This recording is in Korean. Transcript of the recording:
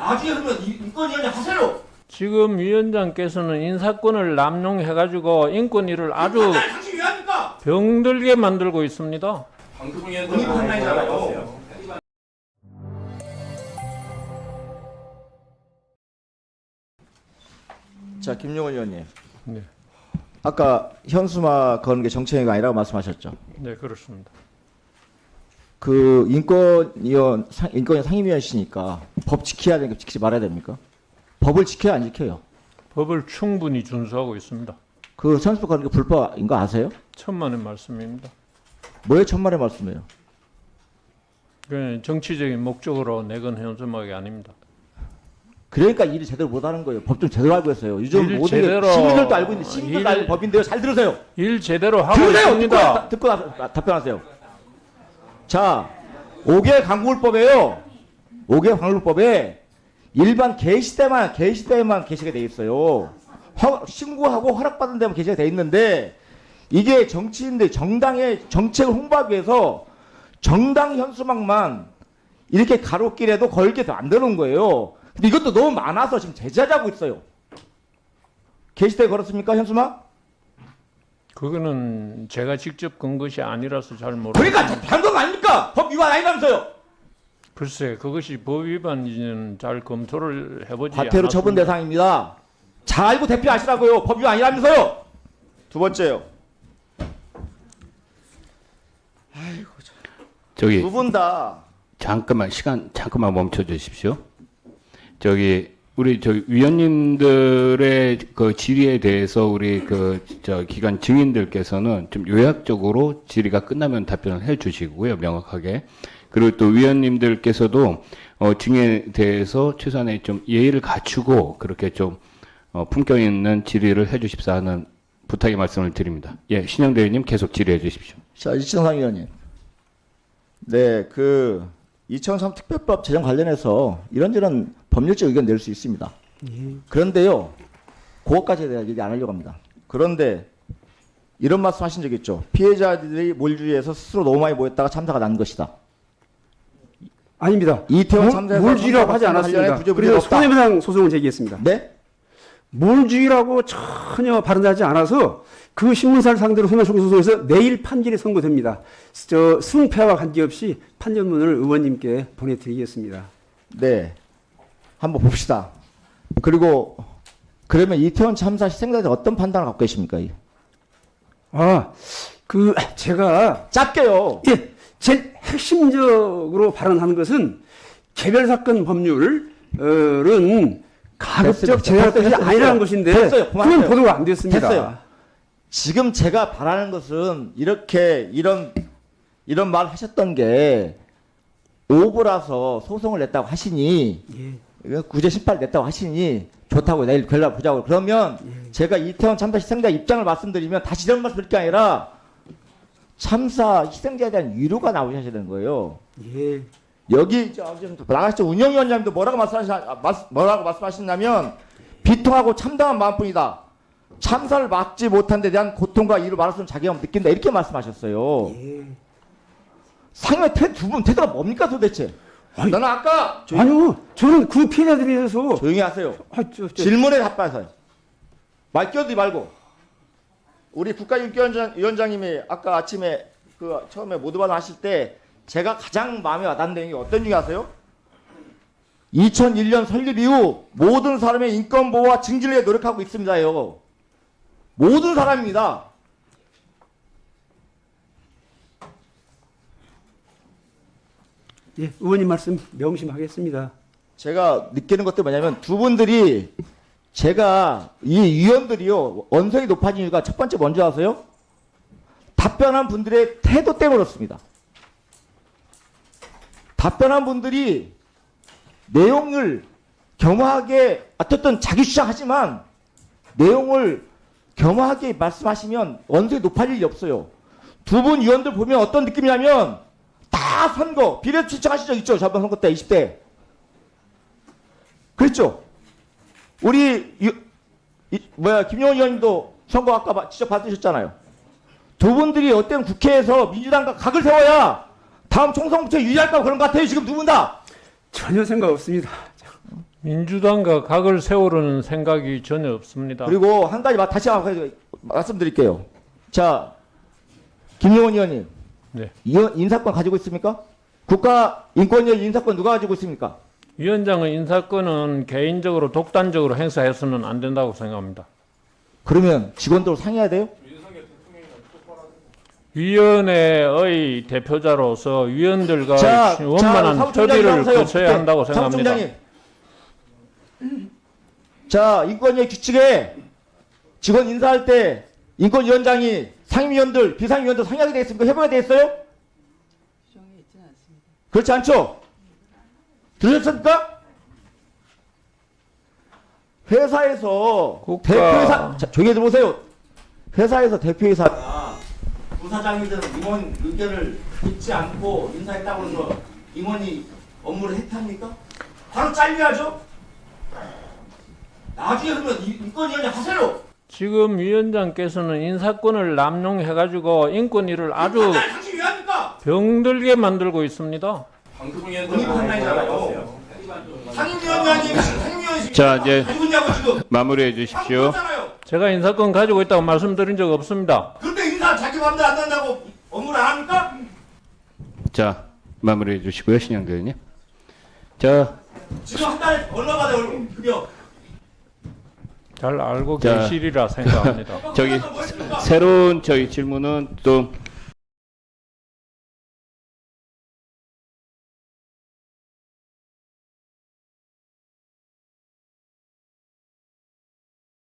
나중에 그러면 이- 인권위원회 하세요. 지금 위원장께서는 인사권을 남용해가지고 인권위를 아주 왜 합니까? 병들게 만들고 있습니다. 본인 판단이잖아요. 자, 김용원 의원님. 네, 아까 현수막 거는 게 정치행위가 아니라고 말씀하셨죠. 네 그렇습니다. 그 인권위원 상, 인권위 상임위원이시니까 법 지켜야 되니까 지키지 말아야 됩니까? 법을 지켜야 안 지켜요. 법을 충분히 준수하고 있습니다. 그 현수막 거는 게 불법인 거 아세요? 천만의 말씀입니다. 뭐에 천만의 말씀이에요? 그 정치적인 목적으로 내건 현수막이 아닙니다. 그러니까 일이 제대로 못하는 거예요. 법 좀 제대로 알고 있어요. 요즘 일 모든 게 제대로- 시민들도 알고 있는데 시민들도 일- 알고 법인데요. 잘 들으세요. 일 제대로 하고 들으세요. 듣고, 있습니다. 나- 듣고 나- 답변하세요. 자, 5개 강구법에요. 5개 강구법에 일반 게시 때만 게시가 돼 있어요. 허- 신고하고 허락받은 데만 게시가 돼 있는데 이게 정치인들 정당의 정책을 홍보하기 위해서 정당 현수막만 이렇게 가로길에도 걸게 안 되는 거예요. 근데 이것도 너무 많아서 지금 제재하고 있어요. 게시대에 걸었습니까 현수막? 그거는 제가 직접 건 것이 아니라서 잘 모르겠습니다. 그러니까 반거 아닙니까? 법 위반 아니라면서요. 글쎄 그것이 법 위반인지는 잘 검토를 해보지 과태료 처분 않았습니다. 대상입니다. 잘 알고 대피하시라고요. 법 위반 아니라면서요. 두 번째요. 저기 두 분 다 잠깐만 시간 잠깐만 멈춰 주십시오. 저기 우리 저 위원님들의 그 질의에 대해서 우리 그 저 기관 증인들께서는 좀 요약적으로 질의가 끝나면 답변을 해 주시고요. 명확하게. 그리고 또 위원님들께서도 어 증인에 대해서 최소한의 좀 예의를 갖추고 그렇게 좀 어, 품격 있는 질의를 해 주십사 하는 부탁의 말씀을 드립니다. 예, 신영 대리님 계속 질의해 주십시오. 자, 이천상 의원님. 네, 그 2003 특별법 제정 관련해서 이런저런 법률적 의견 낼 수 있습니다. 그런데요, 그것까지에 대해 얘기 안 하려고 합니다. 그런데 이런 말씀 하신 적 있죠. 피해자들이 몰주의해서 스스로 너무 많이 모였다가 참사가 난 것이다. 아닙니다. 이태원 몰- 참사에서 몰주의라고 하지 않았습니다. 그래서. 손해배상 소송을 제기했습니다. 네? 몰주의라고 전혀 발언하지 않아서 그 신문사를 상대로 손해배상 소송에서 내일 판결이 선고됩니다. 저 승패와 관계없이 판결문을 의원님께 보내드리겠습니다. 네. 한번 봅시다. 그리고 그러면 이태원 참사 희생자들 어떤 판단을 갖고 계십니까? 아, 그 제가 짧게요. 예, 제일 핵심적으로 발언하는 것은 개별 사건 법률은 가급적 됐어요. 아니라는 것인데 됐어요. 그건. 보도가 안 됐습니다. 됐어요. 지금 제가 바라는 것은 이렇게 이런 이런 말 하셨던 게 오보라서 소송을 냈다고 하시니 예. 이거 구제 심판 냈다고 하시니 좋다고 내일 결과 보자고 그러면 예. 제가 이태원 참사 희생자 입장을 말씀드리면 다시 이런 말씀 드릴 게 아니라 참사 희생자에 대한 위로가 나오셔야 되는 거예요. 예. 여기 지금 나가시죠 운영위원장님도 뭐라고 말씀하시냐 말- 뭐라고 말씀하셨냐면 비통하고 참담한 마음뿐이다. 참사를 막지 못한 데 대한 고통과 이를 말할 수 자괴감 느낀다 이렇게 말씀하셨어요. 예. 상임의 태두분 태도가 뭡니까 도대체? 아니, 나는 아까 조, 아니요, 저는 그 피해자들에 대해서 조용히 하세요. 아, 저, 저, 질문에 답하세요. 말 끼어들지 말고. 우리 국가인권위원장님이 아까 아침에 그 처음에 모두반 하실 때 제가 가장 마음에 와닿는 게 어떤 중에 아세요? 2001년 설립 이후 모든 사람의 인권 보호와 증진을 위해 노력하고 있습니다요. 모든 사람입니다. 예, 의원님 말씀 명심하겠습니다. 제가 느끼는 것도 뭐냐면 두 분들이 제가 이 위원들이요 언성이 높아진 이유가 첫 번째 뭔지 아세요? 답변한 분들의 태도 때문에 그렇습니다. 답변한 분들이 내용을 겸허하게 어쨌든 자기 주장하지만 내용을 겸허하게 말씀하시면 언성이 높아질 일이 없어요. 두분 위원들 보면 어떤 느낌이냐면 다 선거 비례 신청하신 적 있죠? 저번 선거 때 20대 그랬죠? 우리 이, 이- 뭐야 김용원 의원님도 선거 아까 바- 직접 받으셨잖아요. 두 분들이 어떤 국회에서 민주당과 각을 세워야 다음 총선부터 유지할까 그런 것 같아요. 지금 두 분 다. 전혀 생각 없습니다. 민주당과 각을 세우려는 생각이 전혀 없습니다. 그리고 한 가지 마- 다시 한번 말씀드릴게요. 자, 김용원 의원님. 네. 이- 인사권 가지고 있습니까? 국가 인권위원 인사권 누가 가지고 있습니까? 위원장의 인사권은 개인적으로 독단적으로 행사해서는 안 된다고 생각합니다. 그러면 직원들 상의해야 돼요? 위원회의 대표자로서 위원들과 자, 원만한 사무총장님 협의를. 거쳐야 네, 한다고 생각합니다. 사무총장님. 자, 인권위의 규칙에 직원 인사할 때 인권위원장이 상임위원들, 비상위원들 상의하게 돼 있습니까? 해봐야 돼 있어요? 규정에 있지는 않습니다. 그렇지 않죠? 들으셨습니까? 회사에서 국가- 대표이사 자, 조용히 들어보세요. 회사에서 대표이사가 부사장이든 임원 의견을 듣지 않고 인사했다고 해서 임원이 업무를 해탑니까? 바로 잘려야죠. 나중에 그러면 이- 인권위원회 하세요. 지금 위원장께서는 인사권을 남용해가지고 인권위를 아주? 병들게 만들고 있습니다. 자, 이제. 마무리해 주십시오. 제가 인사권 가지고 있다고 말씀드린 적 없습니다. 마음대로 안 한다고 업무를 안 합니까? 자, 마무리해 주시고요, 신영대 의원님. 자, 지금 한 달 얼마 받아요, 얼마 급여? 잘 알고 자. 계시리라 생각합니다. 저기? 새로운 저희 질문은 또